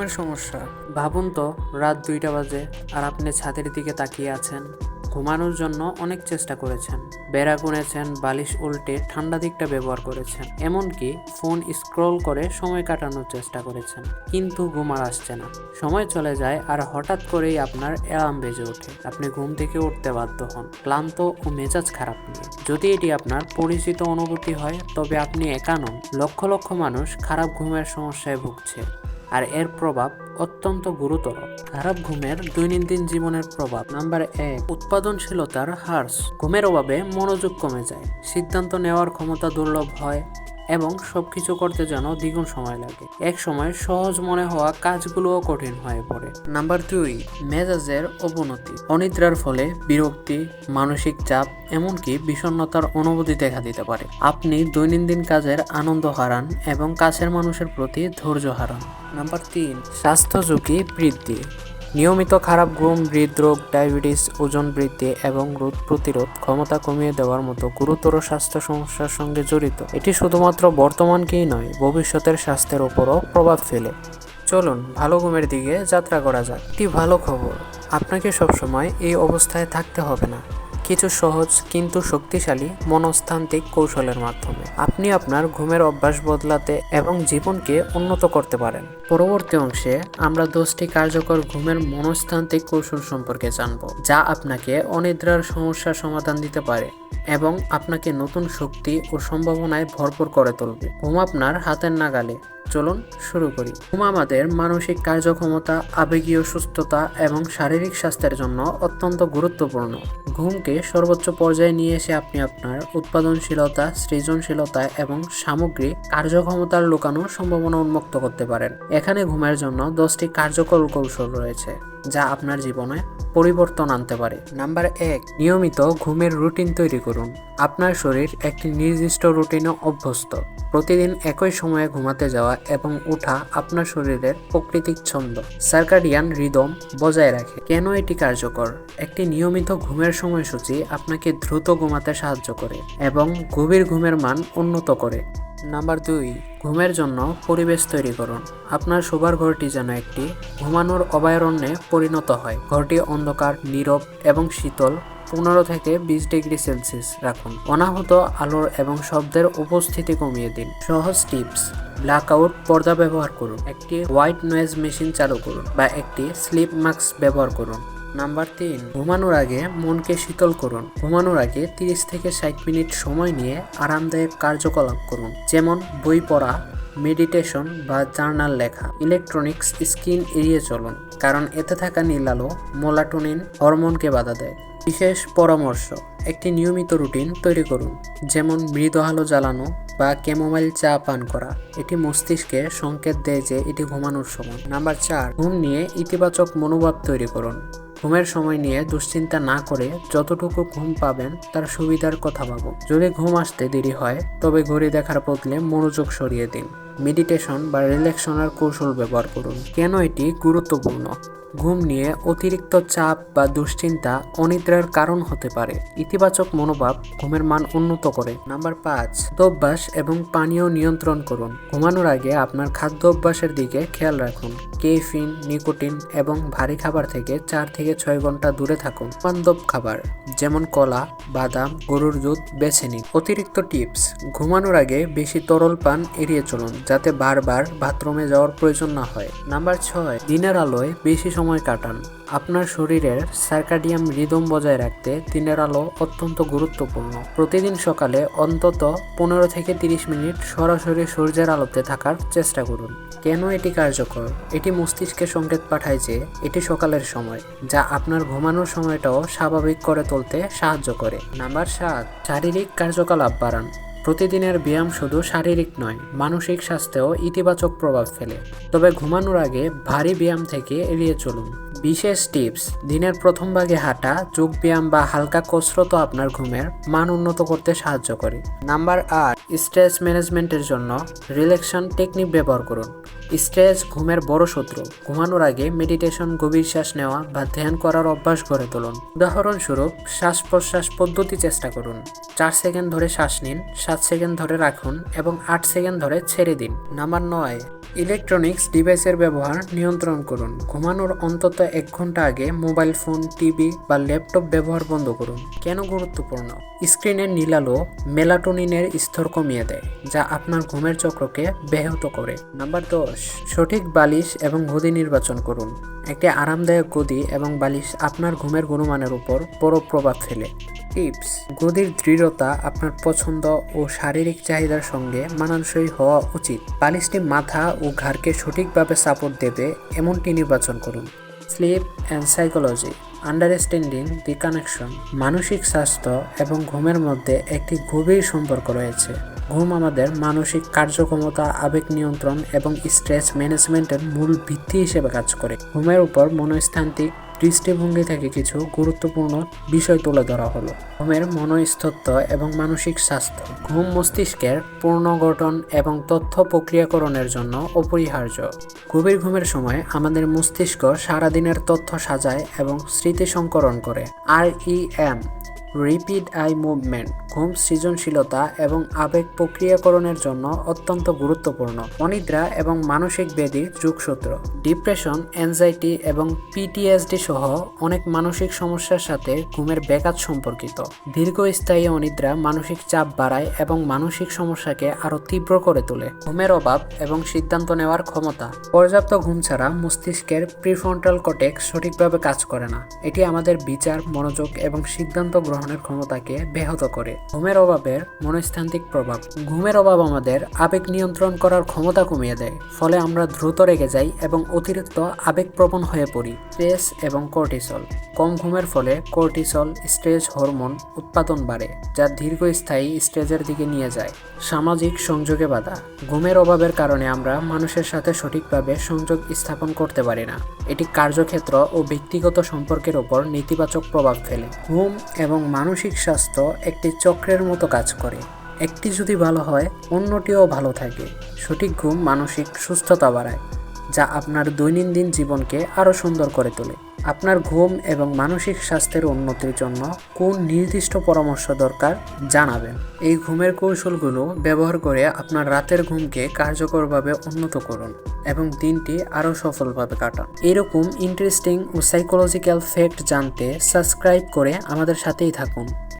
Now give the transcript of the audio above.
ঘুমের সমস্যা। ভাবুন তো, রাত দুইটা বাজে আর আপনি ছাদের দিকে তাকিয়ে আছেন। ঘুমানোর জন্য অনেক চেষ্টা করেছেন। বেড়া গুনেছেন, বালিশ উল্টে ঠান্ডা দিকটা ব্যবহার করেছেন, এমনকি ফোন স্ক্রল করে সময় কাটানোর চেষ্টা করেছেন। কিন্তু ঘুম আর আসছে না। সময় চলে যায় আর হঠাৎ করেই আপনার অ্যালার্ম বেজে ওঠে। আপনি ঘুম থেকে উঠতে বাধ্য হন। ক্লান্ত ও মেজাজ খারাপ নিয়ে। যদি এটি আপনার পরিচিত অনুভূতি হয়, তবে আপনি একা নন। লক্ষ লক্ষ মানুষ খারাপ ঘুমের সমস্যায় ভুগছে। আর এর প্রভাব অত্যন্ত গুরুতর। খারাপ ঘুমের দৈনন্দিন জীবনের প্রভাব। নাম্বার এক, উৎপাদনশীলতার হ্রাস ঘুমের অভাবে মনোযোগ কমে যায়। সিদ্ধান্ত নেওয়ার ক্ষমতা দুর্লভ হয়। এবং সব কিছু করতে যেন দ্বিগুণ সময় লাগে। এক সময় সহজ মনে হওয়া কাজগুলোও কঠিন হয়ে পড়ে। নাম্বার দুই, মেজাজের অবনতি। অনিদ্রার ফলে বিরক্তি, মানসিক চাপ, এমনকি বিষণ্ণতার অনুভূতি দেখা দিতে পারে। আপনি দৈনন্দিন কাজের আনন্দ হারান এবং কাছের মানুষের প্রতি ধৈর্য হারান। নাম্বার তিন, স্বাস্থ্য ঝুঁকি বৃদ্ধি। নিয়মিত খারাপ ঘুম, হৃদরোগ, ডায়াবেটিস, ওজন বৃদ্ধি এবং রোগ প্রতিরোধ ক্ষমতা কমিয়ে দেওয়ার মতো গুরুতর স্বাস্থ্য সমস্যার সঙ্গে জড়িত। এটি শুধুমাত্র বর্তমানকেই নয়, ভবিষ্যতের স্বাস্থ্যের ওপরও প্রভাব ফেলে। চলুন, ভালো ঘুমের দিকে যাত্রা করা যাক। একটি ভালো খবর, আপনাকে সবসময় এই অবস্থায় থাকতে হবে না। কিছু সহজ কিন্তু শক্তিশালী মনস্তান্ত্রিক কৌশলের মাধ্যমে। আপনি আপনার ঘুমের অভ্যাস বদলাতে এবং জীবনকে উন্নত করতে পারেন। পরবর্তী অংশে আমরা দশটি কার্যকর ঘুমের মনস্তান্ত্রিক কৌশল সম্পর্কে জানব, যা আপনাকে অনিদ্রার সমস্যার সমাধান দিতে পারে এবং আপনাকে নতুন শক্তি ও সম্ভাবনায় ভরপুর করে তুলবে। ঘুম আপনার হাতের নাগালে। চলুন শুরু করি। ঘুম আমাদের মানসিক কার্যক্ষমতা, আবেগীয় সুস্থতা এবং শারীরিক স্বাস্থ্যের জন্য অত্যন্ত গুরুত্বপূর্ণ। ঘুমকে সর্বোচ্চ পর্যায়ে নিয়ে এসে আপনি আপনার উৎপাদনশীলতা, সৃজনশীলতা এবং সামগ্রিক কার্যক্ষমতার লুকানোর সম্ভাবনা উন্মুক্ত করতে পারেন। এখানে ঘুমের জন্য দশটি কার্যকর কৌশল রয়েছে। যা আপনার জীবনে পরিবর্তন আনতে পারে। নাম্বার এক, নিয়মিত ঘুমের রুটিন তৈরি করুন। আপনার শরীর একটি নির্দিষ্ট রুটিনে অভ্যস্ত। প্রতিদিন একই সময়ে ঘুমাতে যাওয়া এবং ওঠা আপনার শরীরের প্রকৃতিক ছন্দ। সার্কাডিয়ান রিদম বজায় রাখে। কেন এটি কার্যকর? একটি নিয়মিত ঘুমের সময়সূচি আপনাকে দ্রুত ঘুমাতে সাহায্য করে এবং গভীর ঘুমের মান উন্নত করে। নাম্বার দুই, ঘুমের জন্য পরিবেশ তৈরি করুন। আপনার শোবার ঘরটি যেন একটি ঘুমানোর অভয়ারণ্যে পরিণত হয়। ঘরটি অন্ধকার, নীরব এবং শীতল। পনেরো থেকে বিশ ডিগ্রি সেলসিয়াস রাখুন। অনাহত আলোর এবং শব্দের উপস্থিতি কমিয়ে দিন। সহজ টিপস, ব্ল্যাকআউট পর্দা ব্যবহার করুন। একটি হোয়াইট নয়েজ মেশিন চালু করুন বা একটি স্লিপ মাস্ক ব্যবহার করুন। নাম্বার তিন, ঘুমানোর আগে মনকে শীতল করুন। ঘুমানোর আগে তিরিশ থেকে ষাট মিনিট সময় নিয়ে আরামদায়ক কার্যকলাপ করুন, যেমন বই পড়া, মেডিটেশন বা জার্নাল লেখা। ইলেকট্রনিক্স স্ক্রিন এড়িয়ে চলুন, কারণ এতে থাকা নীলালো মোলাটোনিন হরমোনকে বাধা দেয়। বিশেষ পরামর্শ, একটি নিয়মিত রুটিন তৈরি করুন, যেমন মৃদু আলো জ্বালানো বা ক্যামোমাইল চা পান করা। এটি মস্তিষ্কে সংকেত দেয় যে এটি ঘুমানোর সময়। নাম্বার চার, ঘুম নিয়ে ইতিবাচক মনোভাব তৈরি করুন। ঘুমের সময় নিয়ে দুশ্চিন্তা না করে যতটুকু ঘুম পাবেন তার সুবিধার কথা ভাবুন। যদি ঘুম আসতে দেরি হয়, তবে ঘড়ি দেখার বদলে মনোযোগ সরিয়ে দিন। মেডিটেশন বা রিল্যাক্সনার কৌশল ব্যবহার করুন। কেন এটি গুরুত্বপূর্ণ? ঘুম নিয়ে অতিরিক্ত চাপ বা দুশ্চিন্তা অনিদ্রার কারণ হতে পারে। ইতিবাচক মনোভাব ঘুমের মান উন্নত করে। নাম্বার পাঁচ, অভ্যাস এবং পানীয় নিয়ন্ত্রণ করুন। ঘুমানোর আগে আপনার খাদ্য অভ্যাসের দিকে খেয়াল রাখুন। কেফিন, নিকোটিন এবং ভারী খাবার থেকে চার থেকে ছয় ঘণ্টা দূরে থাকুন। বান্ধব খাবার যেমন কলা, বাদাম, গরুর দুধ বেছে নিন। অতিরিক্ত টিপস, ঘুমানোর আগে বেশি তরল পান এড়িয়ে চলুন, যাতে বারবার বাথরুমে যাওয়ার প্রয়োজন না হয়। নাম্বার ছয়, দিনের আলোয় বেশি সময় কাটান। আপনার শরীরের সার্কাডিয়াম রিদম বজায় রাখতে দিনের আলো অত্যন্ত গুরুত্বপূর্ণ। প্রতিদিন সকালে অন্তত পনেরো থেকে তিরিশ মিনিট সরাসরি সূর্যের আলোতে থাকার চেষ্টা করুন। কেন এটি কার্যকর? এটি মস্তিষ্কে সংকেত পাঠায় যে এটি সকালের সময়, যা আপনার ঘুমানোর সময়টাও স্বাভাবিক করে তুলতে সাহায্য করে। নাম্বার সাত, শারীরিক কার্যকলাপ বাড়ান। প্রতিদিনের ব্যায়াম শুধু শারীরিক নয়, মানসিক স্বাস্থ্যেও ইতিবাচক প্রভাব ফেলে। তবে ঘুমানোর আগে ভারী ব্যায়াম থেকে এড়িয়ে চলুন। বিশেষ টিপস, দিনের প্রথম ভাগে হাঁটা, যোগ ব্যায়াম বা হালকা কসরতও আপনার ঘুমের মান উন্নত করতে সাহায্য করে। নাম্বার আট, স্ট্রেস ম্যানেজমেন্টের জন্য রিল্যাক্সন টেকনিক ব্যবহার করুন। স্ট্রেস ঘুমের বড় শত্রু। ঘুমানোর আগে মেডিটেশন, গভীর শ্বাস নেওয়া বা ধ্যান করার অভ্যাস গড়ে তুলুন। উদাহরণস্বরূপ শ্বাস প্রশ্বাস পদ্ধতি চেষ্টা করুন। চার সেকেন্ড ধরে শ্বাস নিন, সাত সেকেন্ড ধরে রাখুন এবং আট সেকেন্ড ধরে ছেড়ে দিন। নাম্বার নয় ইলেকট্রনিক্স ডিভাইসের ব্যবহার নিয়ন্ত্রণ করুন। ঘুমানোর অন্তত এক ঘণ্টা আগে মোবাইল ফোন, টিভি বা ল্যাপটপ ব্যবহার বন্ধ করুন। কেন গুরুত্বপূর্ণ? স্ক্রিনের নীলালো মেলাটোনিনের স্তর কমিয়ে দেয়, যা আপনার ঘুমের চক্রকে ব্যাহত করে। নাম্বার দশ, সঠিক বালিশ এবং গদি নির্বাচন করুন। একটি আরামদায়ক গদি এবং বালিশ আপনার ঘুমের গুণমানের উপর বড় প্রভাব ফেলে। টিপস। গদির দৃঢ়তা আপনার পছন্দ ও শারীরিক চাহিদার সঙ্গে মানানসই হওয়া উচিত। বালিশটি মাথা ও ঘাড়কে সঠিকভাবে সাপোর্ট দেবে, এমনটি নির্বাচন করুন। Sleep and psychology, understanding the connection, মানসিক স্বাস্থ্য এবং ঘুমের মধ্যে একটি গভীর সম্পর্ক রয়েছে। ঘুম আমাদের মানসিক কার্যক্ষমতা, আবেগ নিয়ন্ত্রণ এবং স্ট্রেস ম্যানেজমেন্টের মূল ভিত্তি হিসেবে কাজ করে। ঘুমের উপর মনস্তান্ত্রিক দৃষ্টিভঙ্গি থেকে কিছু গুরুত্বপূর্ণ বিষয় তুলে ধরা হলো। ঘুমের মনস্তত্ত্ব এবং মানসিক স্বাস্থ্য। ঘুম মস্তিষ্কের পুনর্গঠন এবং তথ্য প্রক্রিয়াকরণের জন্য অপরিহার্য। গভীর ঘুমের সময় আমাদের মস্তিষ্ক সারাদিনের তথ্য সাজায় এবং স্মৃতি সংকরণ করে। আর E M rapid eye movement, ঘুম সৃজনশীলতা এবং আবেগ প্রক্রিয়াকরণের জন্য অত্যন্ত গুরুত্বপূর্ণ। অনিদ্রা এবং মানসিক ব্যাধি যুগসূত্র, ডিপ্রেশন অ্যাংজাইটি এবং পিটিএসডি সহ অনেক মানসিক সমস্যার সাথে ঘুমের ব্যাঘাত সম্পর্কিত। দীর্ঘস্থায়ী অনিদ্রা মানসিক চাপ বাড়ায় এবং মানসিক সমস্যাকে আরও তীব্র করে তোলে। ঘুমের অভাব এবং সিদ্ধান্ত নেওয়ার ক্ষমতা, পর্যাপ্ত ঘুম ছাড়া মস্তিষ্কের প্রিফ্রন্টাল কটেক্স সঠিকভাবে কাজ করে না। এটি আমাদের বিচার, মনোযোগ এবং সিদ্ধান্ত গ্রহণের ক্ষমতাকে ব্যাহত করে। ঘুমের অভাবের মনস্তান্ত্রিক প্রভাব। ঘুমের অভাব আমাদের আবেগ নিয়ন্ত্রণ করার ক্ষমতা কমিয়ে দেয়, ফলে আমরা দ্রুত রেগে যাই এবং অতিরিক্ত আবেগপ্রবণ হয়ে পড়ি। স্ট্রেস এবং কর্টিসল। কম ঘুমের ফলে কর্টিসল, স্ট্রেস হরমোন উৎপাদন বাড়ে, যা দীর্ঘস্থায়ী স্ট্রেসের দিকে নিয়ে যায়। সামাজিক সংযোগে বাধা। ঘুমের অভাবের কারণে আমরা মানুষের সাথে সঠিকভাবে সংযোগ স্থাপন করতে পারি না। এটি কার্যক্ষেত্র ও ব্যক্তিগত সম্পর্কের ওপর নেতিবাচক প্রভাব ফেলে। ঘুম এবং মানসিক স্বাস্থ্য একটি চক্রের মতো কাজ করে। একটি যদি ভালো হয়, অন্যটিও ভালো থাকে। সঠিক ঘুম মানসিক সুস্থতা বাড়ায়, যা আপনার দৈনন্দিন জীবনকে আরও সুন্দর করে তোলে। আপনার ঘুম এবং মানসিক স্বাস্থ্যের উন্নতির জন্য কোন নির্দিষ্ট পরামর্শ দরকার জানাবেন। এই ঘুমের কৌশলগুলো ব্যবহার করে আপনার রাতের ঘুমকে কার্যকরভাবে উন্নত করুন এবং দিনটি আরও সফলভাবে কাটান। এরকম ইন্টারেস্টিং ও সাইকোলজিক্যাল ফ্যাক্ট জানতে সাবস্ক্রাইব করে আমাদের সাথেই থাকুন।